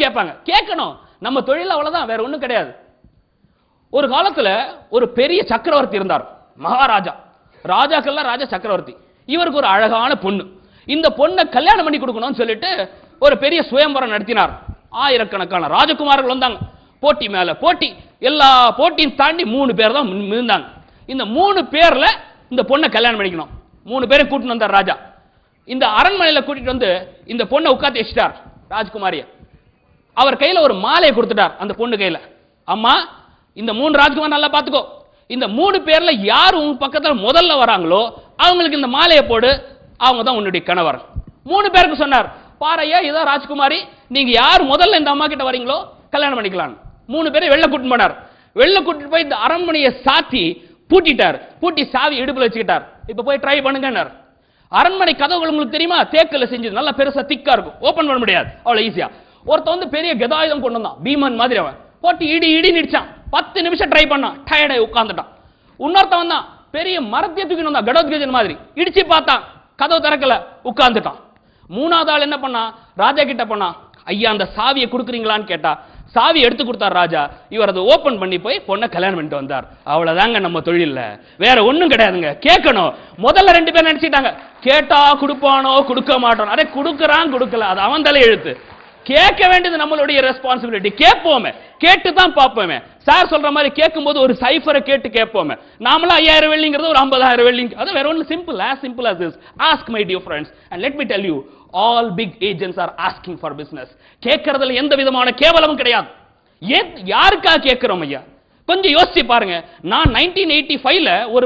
கேட்பாங்க. கேட்கணும். நம்ம தொழில் அவ்வளோதான் வேற ஒன்றும் கிடையாது. ஒரு காலத்துல ஒரு பெரிய சக்கரவர்த்தி இருந்தார் மகாராஜா. ராஜாக்கள்லாம் ராஜா சக்கரவர்த்தி. இவருக்கு ஒரு அழகான பொண்ணு. இந்த பொண்ணை கல்யாணம் பண்ணி கொடுக்கணும்னு சொல்லிட்டு ஒரு பெரிய சுயம்பரம் நடத்தினார். ஆயிரக்கணக்கான ராஜகுமார்கள் வந்தாங்க. போட்டி மேலே போட்டி எல்லா போட்டியும் தாண்டி மூணு பேர் தான் மிகுந்தாங்க இந்த மூணு பேர்ல இந்த பொண்ணை கல்யாணம் பண்ணிக்கணும். மூணு பேரை கூட்டிட்டு வந்தார் ராஜா. இந்த அரண்மனையில கூட்டிகிட்டு வந்து இந்த பொண்ணை உட்காந்து வச்சிட்டார் ராஜ்குமாரியை. அவர் கையில் ஒரு மாலையை கொடுத்துட்டார் அந்த பொண்ணு கையில். அம்மா இந்த மூணு ராஜ்குமார் நல்லா பார்த்துக்கோ. இந்த மூணு பேரில் யார் உங்க பக்கத்தில் முதல்ல வராங்களோ அவங்களுக்கு இந்த மாலையை போடு அவங்க தான் உன்னுடைய கணவர். மூணு பேருக்கு சொன்னார் பாறையா இதான் ராஜ்குமாரி. நீங்கள் யார் முதல்ல இந்த அம்மா கிட்ட வரீங்களோ கல்யாணம் பண்ணிக்கலாம் மூணு பேரை வெளில கூட்டிட்டு போனார். வெளில கூட்டிட்டு போய் இந்த அரண்மனையை சாத்தி பூட்டிட்டார். பூட்டி சாவி இடுப்பில் வச்சுக்கிட்டார். இப்போ போய் ட்ரை பண்ணுங்கன்னார். அரண்மனை கதவுகள் உங்களுக்கு தெரியுமா? தேக்கல செஞ்சது. நல்லா பெருசா திக்கா இருக்கும். ஓபன் பண்ண முடியாது. அவ்வளவு ஈஸியா ஒருத்தன் வந்து பெரிய கதாயுதம் கொண்டு வந்தான். பீமன் மாதிரி அவன். போட்டு இடி இடி நிடிச்சான் பத்து நிமிஷம் ட்ரை பண்ணான். டயர்டாய் உட்காந்துட்டான் இன்னொருத்தன் வந்தான். பெரிய மரத்தையே தூக்கிட்டு வந்தான். கடோத்கஜன் மாதிரி. இடிச்சு பார்த்தான். கதவு திறக்கல. உட்காந்துட்டான் மூணாவது ஆள் என்ன பண்ணா? ராஜா கிட்ட பண்ணா ஐயா அந்த சாவியை கொடுக்குறீங்களான்னு கேட்டா சாவி எடுத்து கொடுத்தார் ராஜா. இவர் அதை ஓபன் பண்ணி போய் பொண்ணை கல்யாணம் பண்ணிட்டு வந்தார். அவ்வளவுதாங்க நம்ம தொழில்ல. வேற ஒண்ணும் கிடையாதுங்க. கேட்கணும். முதல்ல ரெண்டு பேர் நினைச்சிட்டாங்க. கேட்டா கொடுப்பானோ கொடுக்க மாட்டானோ. அதே கொடுக்கறான் கொடுக்கல. அது அவன் தலை எழுத்து கேட்க வேண்டியது நம்மளுடைய ரெஸ்பான்சிபிலிட்டி கேட்போமே. கேட்டு தான் பார்ப்போமே. சார் சொல்ற மாதிரி கேட்கும்போது ஒரு சைஃபரை கேட்டு கேட்போமே. நாமளும் ஐயாயிரம் வெள்ளிங்கிறது ஒரு ஐம்பதாயிரம் வெள்ளிங்க அது வேற ஒன்று simple as simple as this. Ask my dear friends and let me tell you all big agents are asking for business கேட்கறதுல எந்த விதமான கேவலமும் கிடையாது. ஏன் யாருக்காக கேட்கிறோம் ஐயா? கொஞ்சம் யோசிச்சு பாருங்க. நான் நைன்டீன் எயிட்டி ஃபைவ்ல ஒரு